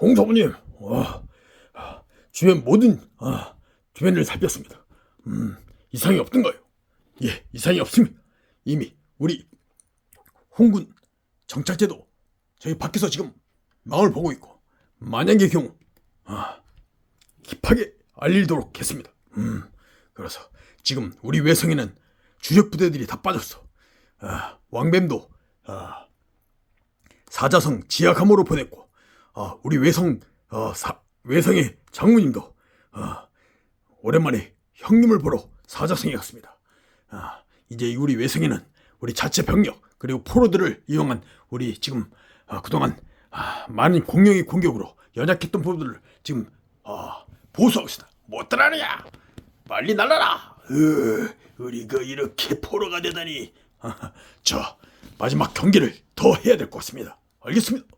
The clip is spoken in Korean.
홍사부님, 와, 아, 주변 모든 아, 주변을 살폈습니다. 음, 이상이 없던가요? 예, 이상이 없습니다. 이미 우리 홍군 정찰제도 저희 밖에서 지금 마을 보고 있고 만약의 경우 아, 힙하게 알리도록 했습니다. 음, 그래서 지금 우리 외성에는 주력 부대들이 다 빠졌어. 아, 왕뱀도 아, 사자성 지하감으로 보냈고, 아, 우리 외성 어, 사, 외성의 장모님도 아, 오랜만에 형님을 보러 사자성에 갔습니다. 아, 이제 우리 외성에는 우리 자체 병력 그리고 포로들을 이용한 우리 지금 아, 그동안 아, 많은 공룡의 공격으로 연약했던 부분들을 지금 아, 보수하고 있습니다. 못 따라냐? 빨리 날라라. 으, 우리가 이렇게 포로가 되다니. 저 마지막 경기를 더 해야 될 것 같습니다. 알겠습니다.